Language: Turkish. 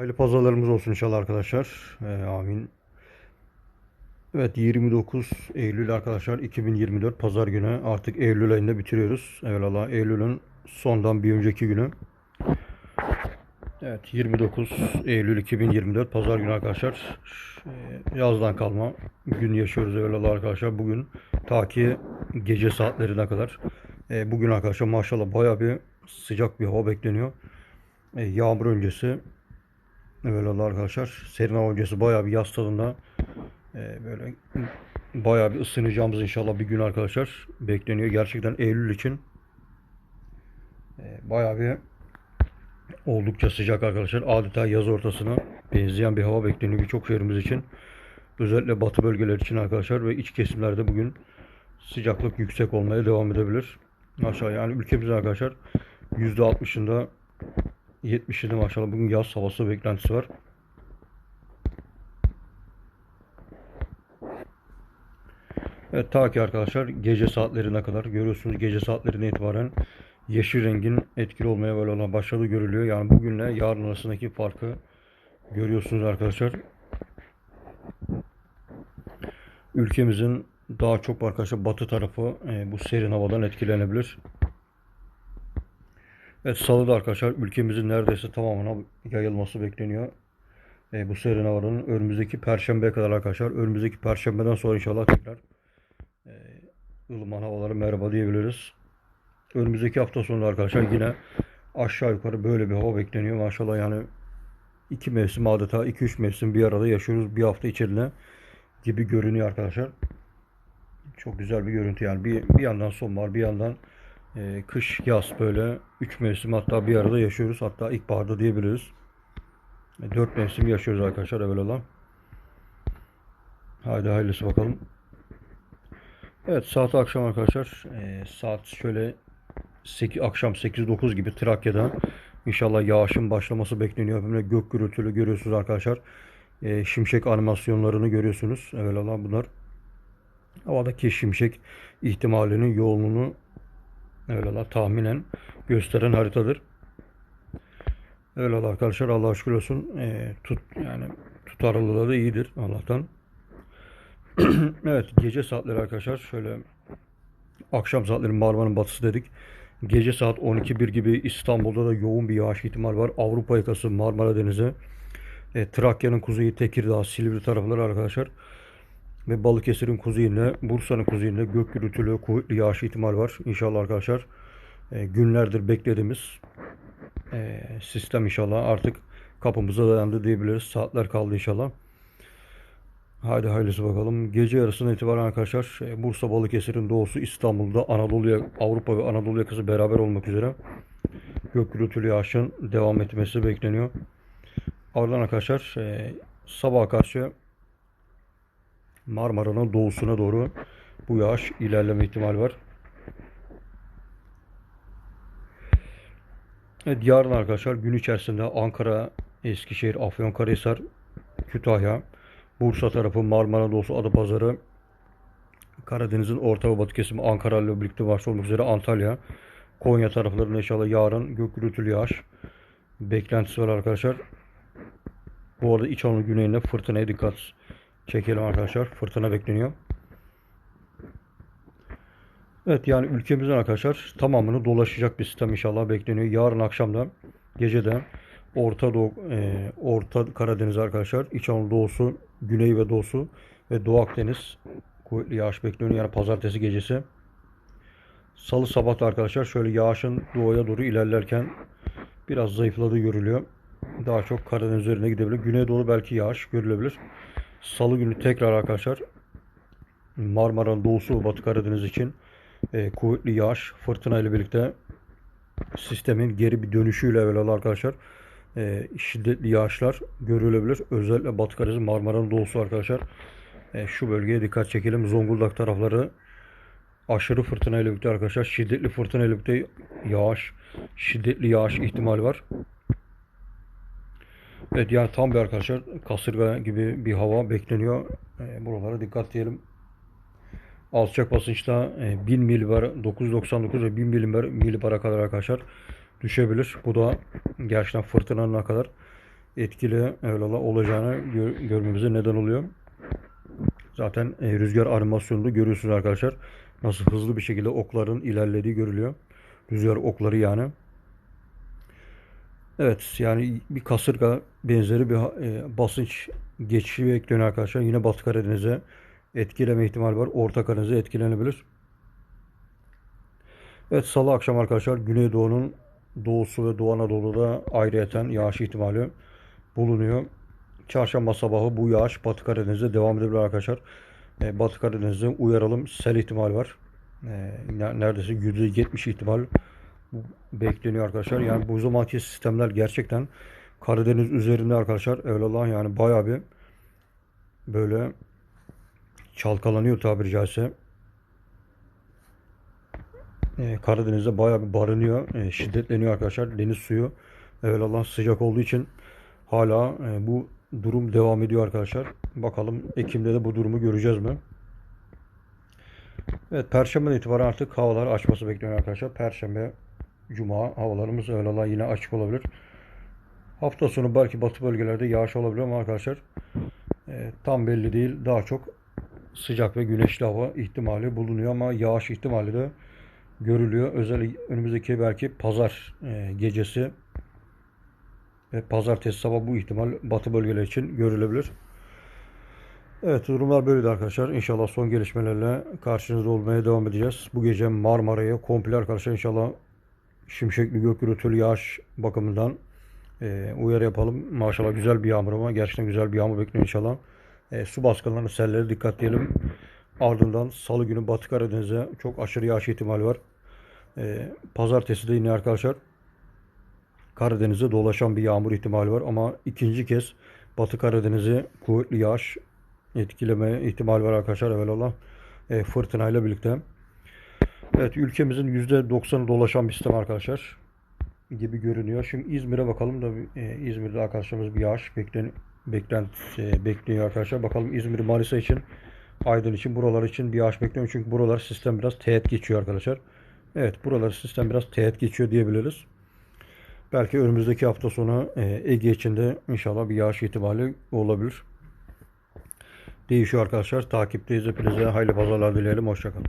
Hayırlı pazarlarımız olsun inşallah arkadaşlar. Ee, amin. Evet 29 Eylül arkadaşlar 2024 Pazar günü artık Eylül ayında bitiriyoruz. Evvelallah Eylül'ün sondan bir önceki günü. Evet 29 Eylül 2024 Pazar günü arkadaşlar. Ee, yazdan kalma gün yaşıyoruz evvelallah arkadaşlar. Bugün ta ki gece saatlerine kadar. Ee, bugün arkadaşlar maşallah baya bir sıcak bir hava bekleniyor. Yağmur öncesi Evvelallah arkadaşlar serin hava öncesi bayağı bir yaz tadında e, böyle bayağı bir ısınacağımız inşallah bir gün arkadaşlar bekleniyor. Gerçekten Eylül için e, bayağı bir oldukça sıcak arkadaşlar. Adeta yaz ortasına benzeyen bir hava bekleniyor birçok şehrimiz için. Özellikle batı bölgeler için arkadaşlar ve iç kesimlerde bugün sıcaklık yüksek olmaya devam edebilir. Aşağı yani ülkemizde arkadaşlar %60'ında 77 maşallah bugün yaz havası beklentisi var. Evet ta ki arkadaşlar gece saatlerine kadar görüyorsunuz gece saatlerine itibaren yeşil rengin etkili olmaya böyle olan başladığı görülüyor. Yani bugünle yarın arasındaki farkı görüyorsunuz arkadaşlar. Ülkemizin daha çok arkadaşlar batı tarafı e, bu serin havadan etkilenebilir. Evet salıda arkadaşlar ülkemizin neredeyse tamamına yayılması bekleniyor. E, bu serin havanın önümüzdeki perşembeye kadar arkadaşlar. Önümüzdeki perşembeden sonra inşallah tekrar e, ılıman havaları merhaba diyebiliriz. Önümüzdeki hafta sonu arkadaşlar yine aşağı yukarı böyle bir hava bekleniyor. Maşallah yani iki mevsim adeta 2-3 mevsim bir arada yaşıyoruz bir hafta içerisinde gibi görünüyor arkadaşlar. Çok güzel bir görüntü yani. Bir, bir yandan sonbahar bir yandan e, kış, yaz böyle üç mevsim hatta bir arada yaşıyoruz. Hatta ilkbaharda diyebiliriz. E, dört mevsim yaşıyoruz arkadaşlar evvelallah. Haydi hayırlısı bakalım. Evet saat akşam arkadaşlar. E, saat şöyle 8, akşam 8-9 gibi Trakya'da inşallah yağışın başlaması bekleniyor. Böyle gök gürültülü görüyorsunuz arkadaşlar. E, şimşek animasyonlarını görüyorsunuz. Evvelallah bunlar havadaki şimşek ihtimalinin yoğunluğunu Evvelallah tahminen gösteren haritadır. Evvelallah arkadaşlar Allah'a şükür olsun. E, tut, yani tutarlılığı da iyidir Allah'tan. evet gece saatleri arkadaşlar şöyle akşam saatleri Marmara'nın batısı dedik. Gece saat 12.1 gibi İstanbul'da da yoğun bir yağış ihtimal var. Avrupa yakası Marmara Denizi. E, Trakya'nın kuzeyi Tekirdağ, Silivri tarafları arkadaşlar. Ve Balıkesir'in kuzeyinde, Bursa'nın kuzeyinde gök gürültülü kuvvetli yağış ihtimal var. İnşallah arkadaşlar e, günlerdir beklediğimiz e, sistem inşallah artık kapımıza dayandı diyebiliriz. Saatler kaldı inşallah. Haydi hayırlısı bakalım. Gece yarısına itibaren arkadaşlar e, Bursa Balıkesir'in doğusu İstanbul'da Anadolu'ya Avrupa ve Anadolu yakası beraber olmak üzere gök gürültülü yağışın devam etmesi bekleniyor. Ardından arkadaşlar e, sabaha karşı Marmara'nın doğusuna doğru bu yağış ilerleme ihtimali var. Evet, yarın arkadaşlar gün içerisinde Ankara, Eskişehir, Afyonkarahisar, Kütahya, Bursa tarafı, Marmara doğusu, Adapazarı, Karadeniz'in orta ve batı kesimi Ankara ile birlikte başta olmak üzere Antalya, Konya taraflarında inşallah yarın gök gürültülü yağış beklentisi var arkadaşlar. Bu arada İç Anadolu güneyinde fırtınaya dikkat çekelim arkadaşlar. Fırtına bekleniyor. Evet yani ülkemizin arkadaşlar tamamını dolaşacak bir sistem inşallah bekleniyor. Yarın akşamda gecede Orta Doğu, e, Orta Karadeniz arkadaşlar, İç Anadolu doğusu, Güney ve doğusu ve Doğu Akdeniz kuvvetli yağış bekleniyor. Yani pazartesi gecesi. Salı sabah arkadaşlar şöyle yağışın doğuya doğru ilerlerken biraz zayıfladığı görülüyor. Daha çok Karadeniz üzerine gidebilir. Güneydoğu belki yağış görülebilir. Salı günü tekrar arkadaşlar Marmara'nın doğusu ve Batı Karadeniz için e, kuvvetli yağış, fırtına ile birlikte sistemin geri bir dönüşüyle evvel arkadaşlar e, şiddetli yağışlar görülebilir. Özellikle Batı Karadeniz, Marmara'nın doğusu arkadaşlar. E, şu bölgeye dikkat çekelim. Zonguldak tarafları aşırı fırtına ile birlikte arkadaşlar şiddetli fırtına ile birlikte yağış, şiddetli yağış ihtimali var. Evet yani tam bir arkadaşlar kasırga gibi bir hava bekleniyor. E, buralara dikkat diyelim. Alçak basınçta e, 1000 milibar 999 ve 1000 milibar milibara kadar arkadaşlar düşebilir. Bu da gerçekten fırtınanına kadar etkili evlallah olacağını gör- görmemize neden oluyor. Zaten e, rüzgar animasyonunda görüyorsunuz arkadaşlar. Nasıl hızlı bir şekilde okların ilerlediği görülüyor. Rüzgar okları yani. Evet yani bir kasırga benzeri bir e, basınç geçişi bekleniyor arkadaşlar. Yine Batı Karadeniz'e etkileme ihtimali var. Orta Karadeniz'e etkilenebilir. Evet salı akşam arkadaşlar Güneydoğu'nun doğusu ve Doğu Anadolu'da ayrıyeten yağış ihtimali bulunuyor. Çarşamba sabahı bu yağış Batı Karadeniz'de devam edebilir arkadaşlar. E, Batı Karadeniz'de uyaralım sel ihtimali var. E, ne- neredeyse %70 ihtimal bekleniyor arkadaşlar. Yani bu zamanki sistemler gerçekten Karadeniz üzerinde arkadaşlar evlallah yani bayağı bir böyle çalkalanıyor tabiri caizse. E, Karadeniz'de bayağı bir barınıyor. E, şiddetleniyor arkadaşlar. Deniz suyu evvelallah sıcak olduğu için hala e, bu durum devam ediyor arkadaşlar. Bakalım Ekim'de de bu durumu göreceğiz mi? Evet Perşembe'den itibaren artık havalar açması bekleniyor arkadaşlar. Perşembe, Cuma havalarımız evvelallah yine açık olabilir. Hafta sonu belki batı bölgelerde yağış olabilir ama arkadaşlar e, tam belli değil. Daha çok sıcak ve güneşli hava ihtimali bulunuyor ama yağış ihtimali de görülüyor. Özellikle önümüzdeki belki pazar e, gecesi ve pazartesi sabah bu ihtimal batı bölgeler için görülebilir. Evet durumlar böyleydi arkadaşlar. İnşallah son gelişmelerle karşınızda olmaya devam edeceğiz. Bu gece Marmara'ya komple arkadaşlar inşallah şimşekli gök gürültülü yağış bakımından e, uyarı yapalım. Maşallah güzel bir yağmur ama gerçekten güzel bir yağmur bekliyor inşallah. E, su baskınlarına, sellere dikkat diyelim. Ardından salı günü Batı Karadeniz'e çok aşırı yağış ihtimali var. E, pazartesi de yine arkadaşlar Karadeniz'e dolaşan bir yağmur ihtimali var ama ikinci kez Batı Karadeniz'e kuvvetli yağış etkileme ihtimali var arkadaşlar evvelallah e, fırtınayla birlikte. Evet ülkemizin %90'ı dolaşan bir sistem arkadaşlar gibi görünüyor. Şimdi İzmir'e bakalım da e, İzmir'de arkadaşlarımız bir yağış beklen beklenti e, bekliyor arkadaşlar. Bakalım İzmir Manisa için Aydın için buralar için bir yağış bekliyorum. Çünkü buralar sistem biraz teğet geçiyor arkadaşlar. Evet buralar sistem biraz teğet geçiyor diyebiliriz. Belki önümüzdeki hafta sonu e, Ege içinde inşallah bir yağış ihtimali olabilir. Değişiyor arkadaşlar. Takipteyiz. Hepinize hayırlı pazarlar dileyelim. Hoşçakalın.